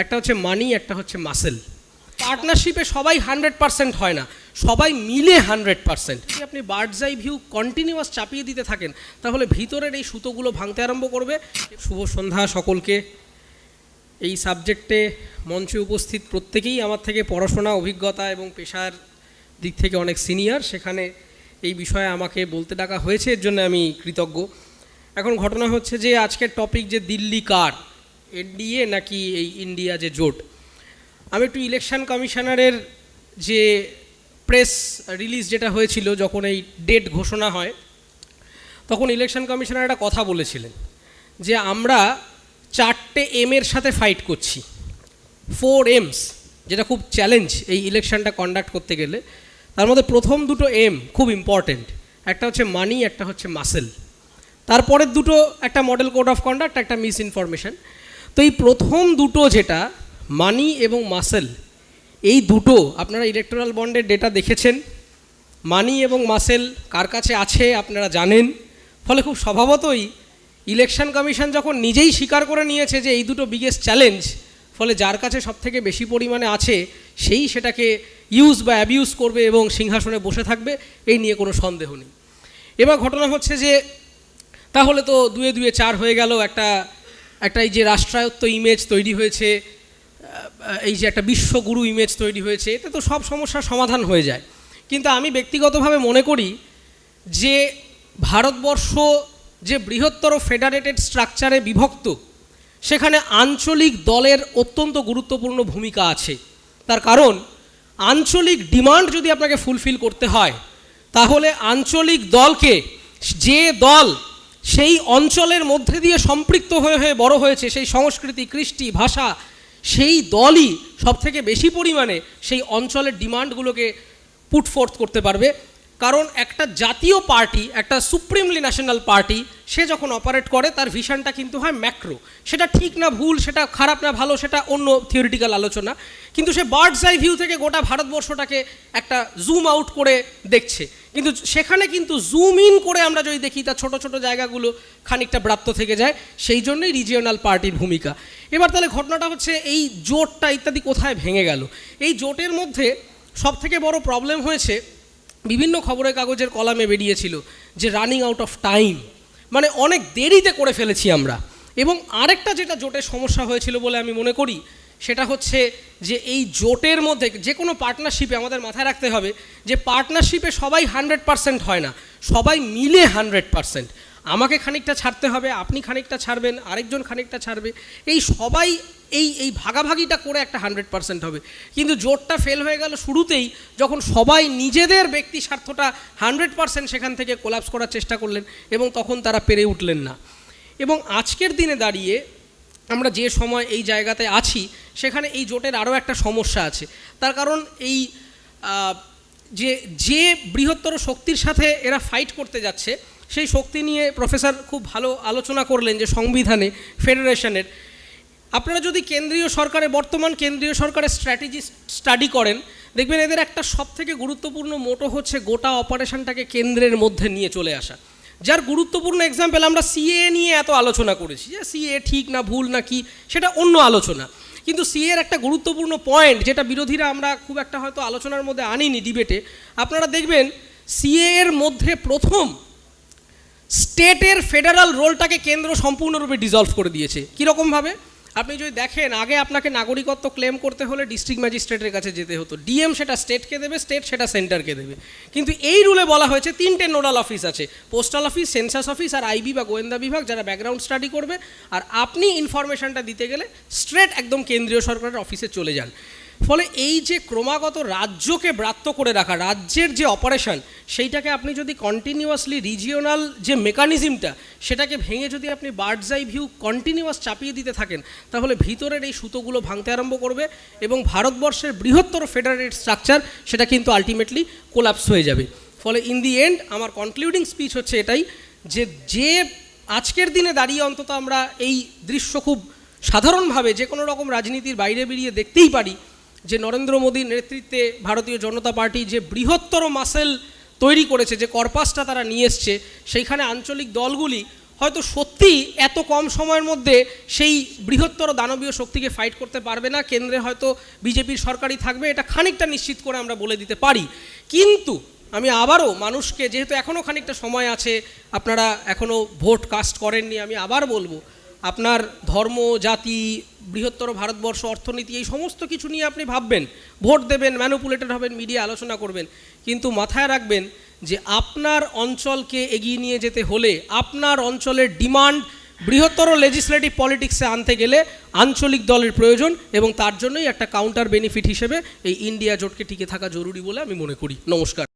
একটা হচ্ছে মানি একটা হচ্ছে মাসেল পার্টনারশিপে সবাই হান্ড্রেড পার্সেন্ট হয় না, সবাই মিলে হান্ড্রেড পার্সেন্ট যদি আপনি বার্ডস আই ভিউ কন্টিনিউয়াস চাপিয়ে দিতে থাকেন, তাহলে ভিতরের এই সুতোগুলো ভাঙতে আরম্ভ করবে। শুভ সন্ধ্যা সকলকে। এই সাবজেক্টে মঞ্চে উপস্থিত প্রত্যেকেই আমার থেকে পড়াশোনা, অভিজ্ঞতা এবং পেশার দিক থেকে অনেক সিনিয়র সেখানে এই বিষয়ে আমাকে বলতে ডাকা হয়েছে, এর জন্য আমি কৃতজ্ঞ। এখন ঘটনা হচ্ছে যে, আজকের টপিক যে দিল্লি কার এনডিএ নাকি এই ইন্ডিয়া যে জোট? আমি একটু ইলেকশন কমিশনারের যে প্রেস রিলিজ যেটা হয়েছিল, যখন এই ডেট ঘোষণা হয়, তখন ইলেকশন কমিশনার একটা কথা বলেছিলেন যে আমরা চারটে এম এর সাথে ফাইট করছি। ফোর এমস যেটা খুব চ্যালেঞ্জ এই ইলেকশনটা কন্ডাক্ট করতে গেলে। তার মধ্যে প্রথম দুটো এম খুব ইম্পর্টেন্ট একটা হচ্ছে মানি একটা হচ্ছে মাসেল তারপরের দুটো একটা মডেল কোড অফ কন্ডাক্ট একটা মিস ইনফরমেশন তো এই প্রথম দুটো যেটা মানি এবং মাসেল এই দুটো, আপনারা ইলেকট্রাল বন্ডের ডেটা দেখেছেন। মানি এবং মাসেল কার কাছে আছে আপনারা জানেন। ফলে খুব স্বভাবতই ইলেকশন কমিশন যখন নিজেই স্বীকার করে নিয়েছে যে এই দুটো বিগেস্ট চ্যালেঞ্জ ফলে যার কাছে সবথেকে বেশি পরিমাণে আছে, সেই সেটাকে ইউজ বা অ্যাবিউজ করবে এবং সিংহাসনে বসে থাকবে, এই নিয়ে কোনো সন্দেহ নেই। এবার ঘটনা হচ্ছে যে, তাহলে তো দুয়ে দুয়ে চার হয়ে গেল একটা একটা এই যে রাষ্ট্রায়ত্ত ইমেজ তৈরি হয়েছে এই যে একটা বিশ্বগুরু ইমেজ তৈরি হয়েছে, এতে তো সব সমস্যার সমাধান হয়ে যায়। কিন্তু আমি ব্যক্তিগতভাবে মনে করি যে ভারতবর্ষ যে বৃহত্তর ফেডারেটেড স্ট্রাকচারে বিভক্ত, সেখানে আঞ্চলিক দলের অত্যন্ত গুরুত্বপূর্ণ ভূমিকা আছে। তার কারণ, আঞ্চলিক ডিমান্ড যদি আপনাকে ফুলফিল করতে হয়, তাহলে আঞ্চলিক দলকে যে দল সেই অঞ্চলের মধ্যে দিয়ে সম্পৃক্ত হয়ে হয়ে বড় হয়েছে সেই সংস্কৃতি, কৃষ্টি, ভাষা, সেই দলই সবথেকে বেশি পরিমাণে সেই অঞ্চলের ডিমান্ডগুলোকে পুট ফোর্থ করতে পারবে। কারণ একটা জাতীয় পার্টি, একটা সুপ্রিমলি ন্যাশনাল পার্টি, সে যখন অপারেট করে, তার ভিশনটা কিন্তু হয় ম্যাক্রো। সেটা ঠিক না ভুল, সেটা খারাপ না ভালো, সেটা অন্য থিওরিটিক্যাল আলোচনা। কিন্তু সে বার্ডস আই ভিউ থেকে গোটা ভারতবর্ষটাকে একটা জুম আউট করে দেখছে। কিন্তু সেখানে কিন্তু জুম ইন করে আমরা যদি দেখি, তার ছোট ছোট জায়গাগুলো খানিকটা ব্রাত্য থেকে যায়, সেই জন্যই রিজিওনাল পার্টির ভূমিকা। এবার তাহলে ঘটনাটা হচ্ছে, এই জোটটা ইত্যাদি কোথায় ভেঙে গেল? এই জোটের মধ্যে সব থেকে বড় প্রবলেম হয়েছে বিভিন্ন খবরের কাগজের কলামে বেরিয়েছিল যে রানিং আউট অফ টাইম মানে অনেক দেরিতে করে ফেলেছি আমরা। এবং আরেকটা যেটা জোটের সমস্যা হয়েছিল বলে আমি মনে করি, সেটা হচ্ছে যে এই জোটের মধ্যে যে কোনো পার্টনারশিপে আমাদের মাথায় রাখতে হবে যে পার্টনারশিপে সবাই হান্ড্রেড পার্সেন্ট হয় না। সবাই মিলে হান্ড্রেড পার্সেন্ট আমাকে খানিকটা ছাড়তে হবে, আপনি খানিকটা ছাড়বেন, আরেকজন খানিকটা ছাড়বে। এই সবাই এই এই ভাগাভাগিটা করে একটা হান্ড্রেড পার্সেন্ট হবে। কিন্তু জোটটা ফেল হয়ে গেল শুরুতেই, যখন সবাই নিজেদের ব্যক্তি স্বার্থটা হান্ড্রেড পার্সেন্ট সেখান থেকে কোলাপস করার চেষ্টা করলেন এবং তখন তারা পেরে উঠলেন না। এবং আজকের দিনে দাঁড়িয়ে আমরা যে সময় এই জায়গাতে আছি, সেখানে এই জোটের আরও একটা সমস্যা আছে। তার কারণ এই যে যে বৃহত্তর শক্তির সাথে এরা ফাইট করতে যাচ্ছে সেই শক্তি নিয়ে প্রফেসর খুব ভালো আলোচনা করলেন যে সংবিধানে, ফেডারেশনের। আপনারা যদি কেন্দ্রীয় সরকারের বর্তমান কেন্দ্রীয় সরকারের স্ট্র্যাটেজি স্টাডি করেন, দেখবেন এদের একটা সবথেকে গুরুত্বপূর্ণ মোটো হচ্ছে গোটা অপারেশনটাকে কেন্দ্রের মধ্যে নিয়ে চলে আসা। যার গুরুত্বপূর্ণ এক্সাম্পল আমরা সিএ নিয়ে এত আলোচনা করেছি যে সিএ ঠিক না, ভুল না, কি, সেটা অন্য আলোচনা। কিন্তু সিএর একটা গুরুত্বপূর্ণ পয়েন্ট যেটা বিরোধীরা আমরা খুব একটা হয়তো আলোচনার মধ্যে আনিনি ডিবেটে আপনারা দেখবেন সিএ এর মধ্যে প্রথম স্টেটের ফেডারাল রোলটাকে কেন্দ্র সম্পূর্ণরূপে ডিজলভ করে দিয়েছে। কীরকমভাবে? আপনি যদি দেখেন, আগে আপনাকে নাগরিকত্ব ক্লেম করতে হলে ডিস্ট্রিক্ট ম্যাজিস্ট্রেটের কাছে যেতে হতো। ডিএম সেটা স্টেটকে দেবে স্টেট সেটা সেন্টারকে দেবে। কিন্তু এই রুলে বলা হয়েছে তিনটে নোডাল অফিস আছে। পোস্টাল অফিস সেন্সাস অফিস আর আইবি বা গোয়েন্দা বিভাগ যারা ব্যাকগ্রাউন্ড স্টাডি করবে। আর আপনি ইনফরমেশনটা দিতে গেলে স্ট্রেট একদম কেন্দ্রীয় সরকারের অফিসে চলে যান। ফলে এই যে ক্রমাগত রাজ্যকে ব্রাত্য করে রাখা, রাজ্যের যে অপারেশন সেইটাকে আপনি যদি কন্টিনিউয়াসলি রিজিওনাল যে মেকানিজমটা সেটাকে ভেঙে যদি আপনি বার্ডস আই ভিউ কন্টিনিউয়াস চাপিয়ে দিতে থাকেন, তাহলে ভিতরের এই সুতোগুলো ভাঙতে আরম্ভ করবে এবং ভারতবর্ষের বৃহত্তর ফেডারেট স্ট্রাকচার সেটা কিন্তু আলটিমেটলি কোলাপস হয়ে যাবে। ফলে ইন দি এন্ড আমার কনক্লুডিং স্পিচ হচ্ছে এটাই যে যে আজকের দিনে দাঁড়িয়ে অন্তত আমরা এই দৃশ্য খুব সাধারণভাবে যে কোনো রকম রাজনীতির বাইরে বেরিয়ে দেখতেই পারি যে নরেন্দ্র মোদীর নেতৃত্বে ভারতীয় জনতা পার্টি যে বৃহত্তর মাসেল তৈরি করেছে, যে কর্পাসটা তারা নিয়ে এসছে, সেইখানে আঞ্চলিক দলগুলি হয়তো সত্যি এত কম সময়ের মধ্যে সেই বৃহত্তর দানবীয় শক্তিকে ফাইট করতে পারবে না। কেন্দ্রে হয়তো বিজেপির সরকারই থাকবে, এটা খানিকটা নিশ্চিত করে আমরা বলে দিতে পারি। কিন্তু আমি আবারও মানুষকে, যেহেতু এখনও খানিকটা সময় আছে, আপনারা এখনও ভোট কাস্ট করেননি, আমি আবার বলব আপনার ধর্ম, জাতি, বৃহত্তর ভারতবর্ষ, অর্থনীতি, এই সমস্ত কিছু নিয়ে আপনি ভাববেন, ভোট দেবেন ম্যানুপুলেটেড হবেন মিডিয়া আলোচনা করবেন। কিন্তু মাথায় রাখবেন যে আপনার অঞ্চলকে এগিয়ে নিয়ে যেতে হলে, আপনার অঞ্চলের ডিমান্ড বৃহত্তর লেজিসলেটিভ পলিটিক্সে আনতে গেলে আঞ্চলিক দলের প্রয়োজন এবং তার জন্যই একটা কাউন্টার বেনিফিট হিসেবে এই ইন্ডিয়া জোটকে টিকে থাকা জরুরি বলে আমি মনে করি। নমস্কার।